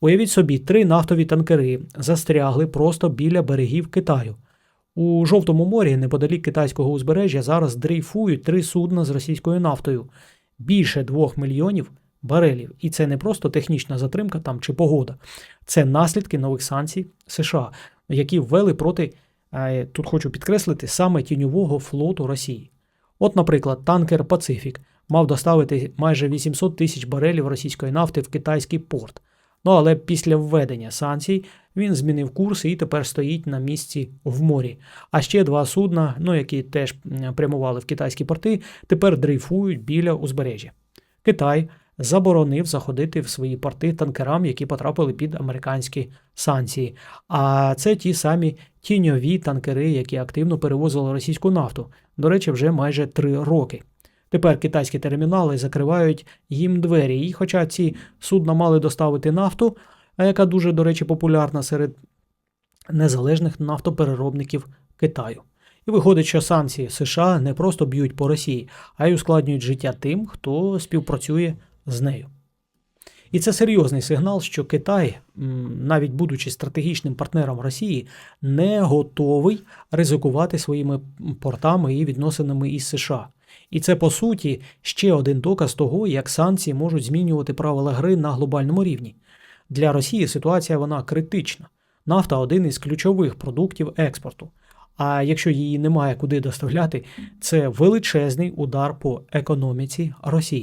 Уявіть собі, три нафтові танкери застрягли просто біля берегів Китаю. У Жовтому морі, неподалік китайського узбережжя, зараз дрейфують три судна з російською нафтою більше двох мільйонів барелів. І це не просто технічна затримка там чи погода, це наслідки нових санкцій США, які ввели проти, е, тут хочу підкреслити, саме тіньового флоту Росії. От, наприклад, танкер Пацифік мав доставити майже 800 тисяч барелів російської нафти в китайський порт. Ну але після введення санкцій він змінив курс і тепер стоїть на місці в морі. А ще два судна, ну які теж прямували в китайські порти, тепер дрейфують біля узбережжя. Китай заборонив заходити в свої порти танкерам, які потрапили під американські санкції. А це ті самі тіньові танкери, які активно перевозили російську нафту. До речі, вже майже три роки. Тепер китайські термінали закривають їм двері. І хоча ці судна мали доставити нафту, яка дуже, до речі, популярна серед незалежних нафтопереробників Китаю. І виходить, що санкції США не просто б'ють по Росії, а й ускладнюють життя тим, хто співпрацює з нею. І це серйозний сигнал, що Китай, навіть будучи стратегічним партнером Росії, не готовий ризикувати своїми портами і відносинами із США. І це по суті ще один доказ того, як санкції можуть змінювати правила гри на глобальному рівні. Для Росії ситуація вона критична. Нафта один із ключових продуктів експорту. А якщо її немає куди доставляти, це величезний удар по економіці Росії.